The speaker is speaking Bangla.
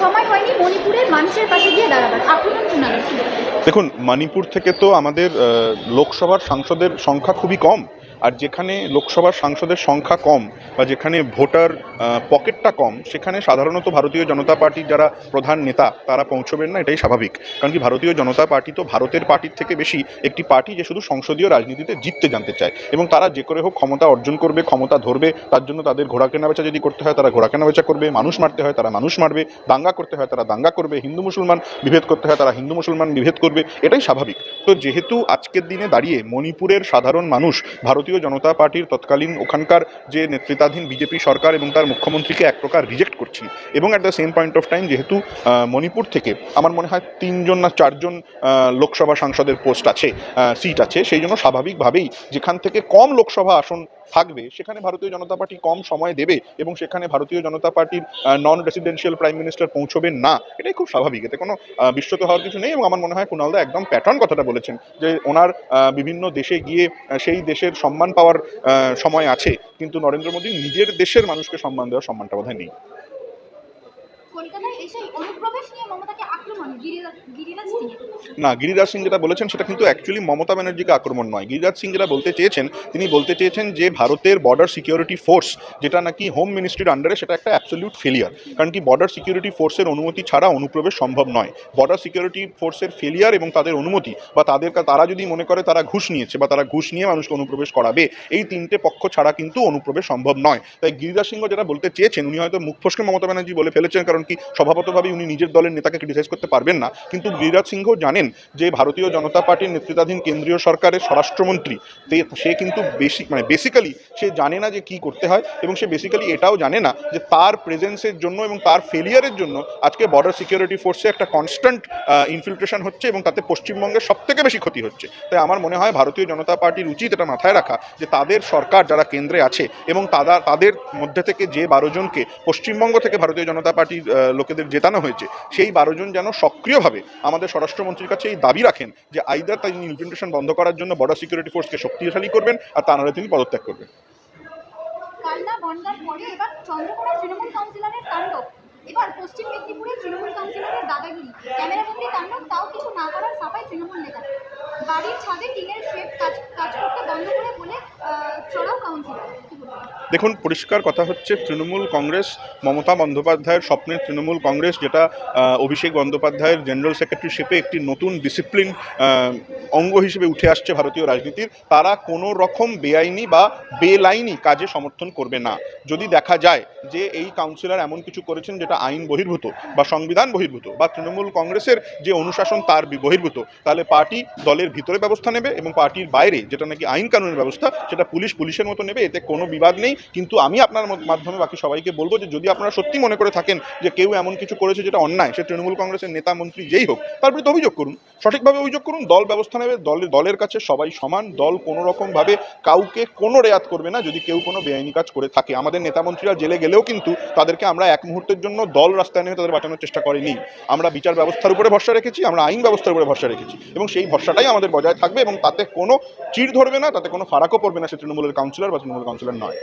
সময় হয়নি মণিপুরের মানুষের পাশে গিয়ে দাঁড়াবার। দেখুন, মণিপুর থেকে তো আমাদের লোকসভার সাংসদের সংখ্যা খুবই কম। আর যেখানে লোকসভার সাংসদের সংখ্যা কম বা যেখানে ভোটার পকেটটা কম, সেখানে সাধারণত ভারতীয় জনতা পার্টির যারা প্রধান নেতা, তারা পৌঁছবেন না, এটাই স্বাভাবিক। কারণ কি, ভারতীয় জনতা পার্টি তো ভারতের পার্টির থেকে বেশি একটি পার্টি যে শুধু সংসদীয় রাজনীতিতে জিততে জানতে চায়। এবং তারা যে করে হোক ক্ষমতা অর্জন করবে, ক্ষমতা ধরবে, তার জন্য তাদের ঘোড়া কেনাবেচা যদি করতে হয়, তারা ঘোড়া কেনাবেচা করবে, মানুষ মারতে হয়, তারা মানুষ মারবে, দাঙ্গা করতে হয়, তারা দাঙ্গা করবে, হিন্দু মুসলমান বিভেদ করতে হয়, তারা হিন্দু মুসলমান বিভেদ করবে, এটাই স্বাভাবিক। তো যেহেতু আজকের দিনে দাঁড়িয়ে মণিপুরের সাধারণ মানুষ ভারতীয় জনতা পার্টির তৎকালীন ওখানকার যে নেতৃত্বাধীন বিজেপি সরকার এবং তার মুখ্যমন্ত্রীকে এক প্রকার রিজেক্ট করছি এবং at the same point of time যেহেতু মণিপুর থেকে আমার মনে হয় তিনজন না চারজন লোকসভা সাংসদের পোস্ট আছে সিট আছে, সেই জন্য স্বাভাবিকভাবেই যেখান থেকে কম লোকসভা আসন থাকবে, সেখানে ভারতীয় জনতা পার্টি কম সময় দেবে এবং সেখানে ভারতীয় জনতা পার্টির নন রেসিডেন্সিয়াল প্রাইম মিনিস্টার পৌঁছবেন না। এটাই খুব স্বাভাবিক। এতে কোনো বিশ্বত হওয়ার কিছু নেই এবং আমার মনে হয় কুণালদা একদম প্যাটার্ন কথাটা বলেছেন যে ওনার বিভিন্ন দেশে গিয়ে সেই দেশের সম্মান পাওয়ার সময় আছে। কিন্তু নরেন্দ্র মোদী নিজের দেশের মানুষকে সম্মান দেওয়ার সম্মানটা বোধহয় নেই। না, গিরিরাজ সিং যেটা বলেছেন সেটা কিন্তু অ্যাকচুয়ালি মমতা ব্যানার্জিকে আক্রমণ নয়। গিরিরাজ সিং যেটা বলতে চেয়েছেন, তিনি বলতে চেয়েছেন যে ভারতের বর্ডার সিকিউরিটি ফোর্স যেটা নাকি হোম মিনিস্ট্রির আন্ডারে সেটা একটা অ্যাবসলিউট ফেলিয়ার কারণ কি বর্ডার সিকিউরিটি ফোর্সের অনুমতি ছাড়া অনুপ্রবেশ সম্ভব নয়। বর্ডার সিকিউরিটি ফোর্সের ফেলিয়ার এবং তাদের অনুমতি বা তাদের তারা যদি মনে করে তারা ঘুষ নিয়েছে বা তারা ঘুষ নিয়ে মানুষকে অনুপ্রবেশ করাবে, এই তিনটে পক্ষ ছাড়া কিন্তু অনুপ্রবেশ সম্ভব নয়। তাই গিরিরাজ সিংহ যেটা বলতে চেয়েছেন, উনি হয়তো মুখ ফসকে মমতা ব্যানার্জি বলে ফেলেছেন, কারণ কি স্বভাবতভাবে উনি নিজের দলের নেতাকে ক্রিটিসাইজ করতে পারবেন না। কিন্তু গিরিরাজ সিংহ জানেন যে ভারতীয় জনতা পার্টির নেতৃত্বাধীন কেন্দ্রীয় সরকারের স্বরাষ্ট্রমন্ত্রী সে কিন্তু বেশি মানে বেসিক্যালি সে জানে না যে কি করতে হয় এবং সে বেসিক্যালি এটাও জানে না যে তার প্রেজেন্সের জন্য এবং তার ফেলিয়ারের জন্য আজকে বর্ডার সিকিউরিটি ফোর্সে একটা কনস্ট্যান্ট ইনফিল্ট্রেশন হচ্ছে এবং তাতে পশ্চিমবঙ্গের সব থেকে বেশি ক্ষতি হচ্ছে। তাই আমার মনে হয় ভারতীয় জনতা পার্টির উচিত এটা মাথায় রাখা যে তাদের সরকার যারা কেন্দ্রে আছে এবং তারা তাদের মধ্যে থেকে যে বারো জনকে পশ্চিমবঙ্গ থেকে ভারতীয় জনতা পার্টির আহ, লোকেদের জেতানো হয়েছে, সেই বারো জন যেন সক্রিয়ভাবে আমাদের স্বরাষ্ট্রমন্ত্রীর কাছে এই দাবি রাখেন যে আইদার তাই ইনফিল্ট্রেশন বন্ধ করার জন্য বর্ডার সিকিউরিটি ফোর্সকে শক্তিশালী করবেন আর তা নাহলে তিনি পদত্যাগ করবেন। বাড়ির ছাদে টিনের শেড কাজ কাজ করতে বন্ধ করে বলে আহ, চড়াও কাউন্সিলর কি বলবেন? দেখুন, পরিষ্কার কথা হচ্ছে, তৃণমূল কংগ্রেস, মমতা বন্দ্যোপাধ্যায়ের স্বপ্নের তৃণমূল কংগ্রেস যেটা অভিষেক বন্দ্যোপাধ্যায়ের জেনারেল সেক্রেটারিশিপে একটি নতুন ডিসিপ্লিন অঙ্গ হিসেবে উঠে আসছে ভারতীয় রাজনীতির, তারা কোনো রকম বেআইনি বা বেলাইনি কাজে সমর্থন করবে না। যদি দেখা যায় যে এই কাউন্সিলর এমন কিছু করেছেন যেটা আইন বহির্ভূত বা সংবিধান বহির্ভূত বা তৃণমূল কংগ্রেসের যে অনুশাসন তার বহির্ভূত, তাহলে পার্টি দলের ভিতরে ব্যবস্থা নেবে এবং পার্টির বাইরে, যেটা নাকি আইন কানুনের ব্যবস্থা, সেটা পুলিশ পুলিশের মতো নেবে, এতে কোনো বিবাদ নেই। কিন্তু আমি আপনার মাধ্যমে বাকি সবাইকে বলব যে যদি আপনারা সত্যি মনে করে থাকেন যে কেউ এমন কিছু করেছে যেটা অন্যায়, সে তৃণমূল কংগ্রেসের নেতা, মন্ত্রী যেই হোক, তার বিরুদ্ধে অভিযোগ করুন। সঠিকভাবে অভিযোগ করুন, দল ব্যবস্থা নেবে দলের দলের কাছে সবাই সমান, দল কোনো রকমভাবে কাউকে কোনো রেয়াত করবে না যদি কেউ কোনো বেআইনি কাজ করে থাকে। আমাদের নেতা মন্ত্রীরা জেলে গেলেও কিন্তু তাদেরকে আমরা এক মুহূর্তের জন্য দল রাস্তায় নেমে তাদের বাঁচানোর চেষ্টা করিনি। আমরা বিচার ব্যবস্থার উপরে ভরসা রেখেছি, আমরা আইন ব্যবস্থার উপরে ভরসা রেখেছি এবং সেই ভরসাটাই আমাদের বজায় থাকবে এবং তাতে কোনো চিড় ধরবে না, তাতে কোনো ফারাকও পড়বে না সে তৃণমূলের কাউন্সিলর বা তৃণমূল কাউন্সিলর নয়।